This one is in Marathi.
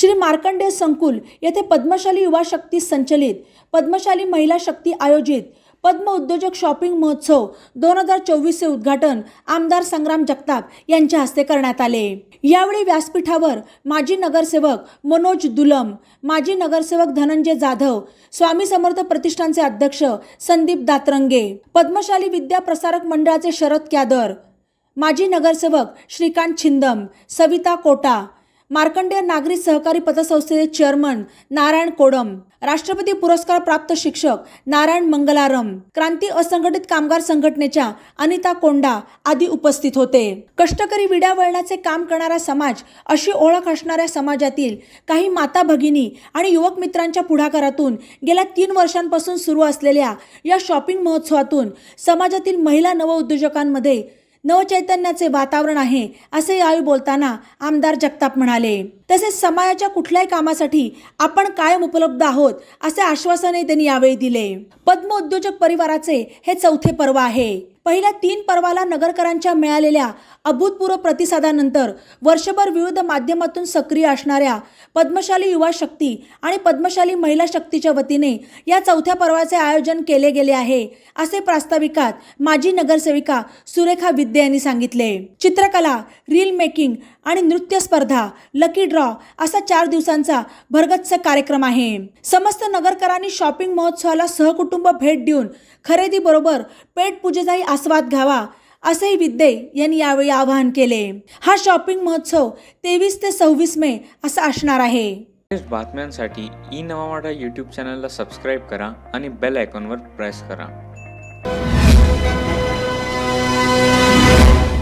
श्री मार्कंडेय संकुल येथे पद्मशाली युवा शक्ती संचलित पद्मशाली महिला शक्ती आयोजित पद्म उद्योजक शॉपिंग महोत्सव दोन हजार चोवीसचे उद्घाटन आमदार संग्राम जगताप यांच्या हस्ते करण्यात आले. यावेळी व्यासपीठावर माजी नगरसेवक मनोज दुलम माजी नगरसेवक धनंजय जाधव स्वामी समर्थ प्रतिष्ठानचे अध्यक्ष संदीप दातरंगे पद्मशाली विद्या प्रसारक मंडळाचे शरद क्यादर माजी नगरसेवक श्रीकांत छिंदम सविता कोटा मार्कंडेय नागरी सहकारी पतसंस्थेचे चेअरमन नारायण कोडम राष्ट्रपती पुरस्कार प्राप्त शिक्षक नारायण मंगलारम क्रांती असंघटित कामगार संघटनेच्या अनिता कोंडा आदी उपस्थित होते. कष्टकरी विड्या वळणाचे काम करणारा समाज अशी ओळख असणाऱ्या समाजातील काही माता भगिनी आणि युवक मित्रांच्या पुढाकारातून गेल्या तीन वर्षांपासून सुरू असलेल्या या शॉपिंग महोत्सवातून समाजातील महिला नवउद्योजकांमध्ये नवचैतन्याचे वातावरण आहे असे यावेळी बोलताना आमदार जगताप म्हणाले. तसेच समाजाच्या कुठल्याही कामासाठी आपण कायम उपलब्ध आहोत असे आश्वासनही त्यांनी यावेळी दिले. पद्म उद्योजक परिवाराचे हे चौथे पर्व आहे. पहिल्या तीन पर्वाला नगरकरांच्या मिळालेल्या अभूतपूर्व प्रतिसादानंतर वर्षभर विविध माध्यमातून सक्रिय असणाऱ्या पद्मशाली युवा शक्ती आणि पद्मशाली महिला शक्तीच्या वतीने या चौथ्या पर्वाचे आयोजन केले गेले आहे असे प्रास्ताविकात माजी नगरसेविका सुरेखा विद्ये यांनी सांगितले. चित्रकला रील मेकिंग आणि नृत्य स्पर्धा लकी ड्रॉ असा चार दिवसांचा भरगच्च कार्यक्रम आहे. समस्त नगरकरांनी शॉपिंग महोत्सवाला सहकुटुंब भेट देऊन खरेदीबरोबर पेट पूजेचाही आस्वाद घ्यावा असेही विद्ये यांनी यावेळी आवाहन केले. हा शॉपिंग महोत्सव तेवीस ते सव्वीस मे असा असणार आहे. बातम्यांसाठी ई नवा यूट्यूब चॅनलला सबस्क्राईब करा आणि बेल आयकॉनवर प्रेस करा.